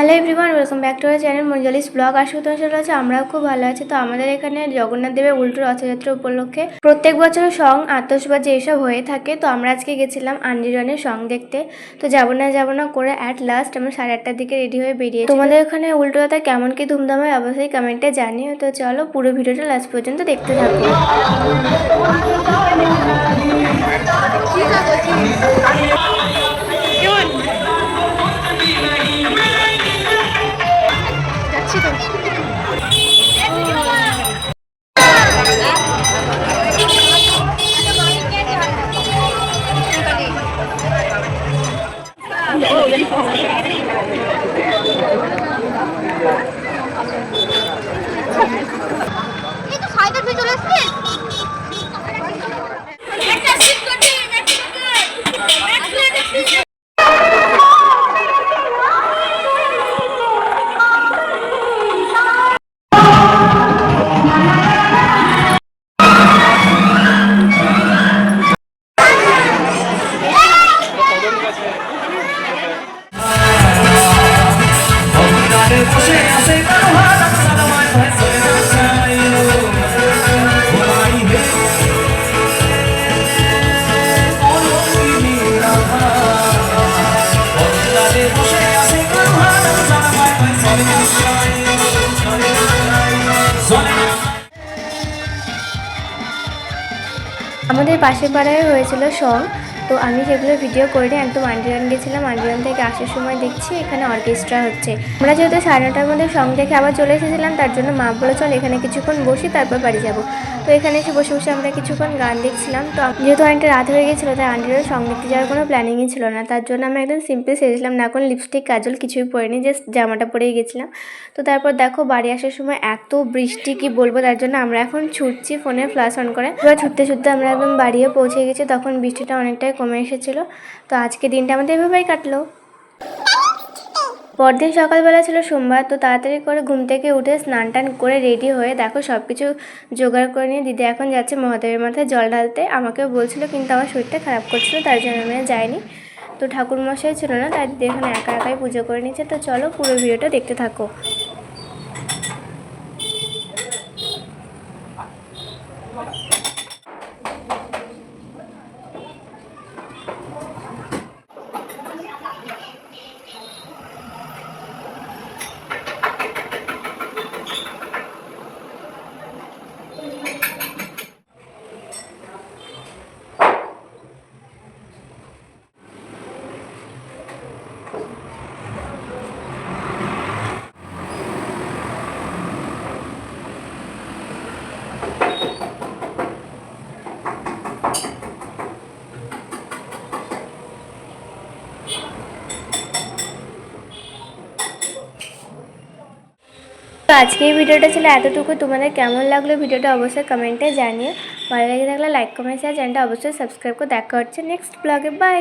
Hello everyone welcome back to our channel Manjalis blog আশা করি তোমার আছে। আমরাও খুব ভালো আছি। তো আমাদের এখানে জগন্নাথ দেবের উল্টো রথযাত্রা উপলক্ষে প্রত্যেক বছর সং আতসবাজি এসব হয়ে থাকে। তো আমরা আজকে গেছিলাম আঞ্জিরনের সং দেখতে। তো যাব না যাব না করে অ্যাট লাস্ট আমরা সাড়ে আটটার দিকে রেডি হয়ে বেরিয়ে তোমাদের ওখানে উল্টো রথা কেমন কি ধুমধাম হয় অবশ্যই কমেন্টে জানিও। তো চলো পুরো ভিডিওটা লাস্ট পর্যন্ত দেখতে থাকো। Olha, আমাদের পাশের পাড়ায় হয়েছিল সং। তো আমি সেগুলো ভিডিও করিনি, একদম আন্ডিরান গেছিলাম আন্ডিরান থেকে আসার সময় দেখছি এখানে অর্কেস্ট্রা হচ্ছে। আমরা যেহেতু সাড়ে নটার মধ্যে সং দেখে আবার চলে এসেছিলাম, তার জন্য মা বলে চল এখানে কিছুক্ষণ বসি, তারপর বাড়ি যাব। তো এখানে এসে বসে বসে আমরা কিছুক্ষণ গান দেখছিলাম। তো যেহেতু অনেকটা রাত হয়ে গেছিল, তাই আন্ডিরান সং দেখতে যাওয়ার কোনো প্ল্যানিংই ছিল না। তার জন্য আমরা একদম সিম্পলি সেরেছিলাম না কোনো লিপস্টিক কাজল কিছুই পরিনি জাস্ট জামাটা পরেই গেছিলাম। তো তারপর দেখো বাড়ি আসার সময় এত বৃষ্টি, কি বলব? তার জন্য আমরা এখন ছুটছি ফোনে ফ্লাশ অন করে। ছুটতে ছুটতে আমরা একদম বাড়িও পৌঁছে গেছি, তখন বৃষ্টিটা অনেকটাই কমে এসেছিল। তো আজকে দিনটা আমাদের এভাবেই কাটলো। পরদিন সকালবেলা ছিল সোমবার, তো তাড়াতাড়ি করে ঘুম থেকে উঠে স্নান টান করে রেডি হয়ে দেখো সব কিছু জোগাড় করে নিয়ে দিদি এখন যাচ্ছে মহাদেবের মাথায় জল ঢালতে। আমাকেও বলছিল কিন্তু আমার শরীরটা খারাপ করছিল, তার জন্য আমি যাইনি। তো ঠাকুর মশাই ছিল না, তাই দিদি এখানে একা একাই পুজো করে নিচ্ছে। তো চলো পুরো ভিডিওটা দেখতে থাকো। তো আজকে এই ভিডিওটা ছিল এতটুকু। তোমাদের কেমন লাগল ভিডিওটা অবশ্যই কমেন্টে জানিয়ে ভালো লেগে থাকলে লাইক কমেন্ট শেয়ার চ্যানেলটা অবশ্যই সাবস্ক্রাইব করে দেখা হচ্ছে নেক্সট ব্লগে বাই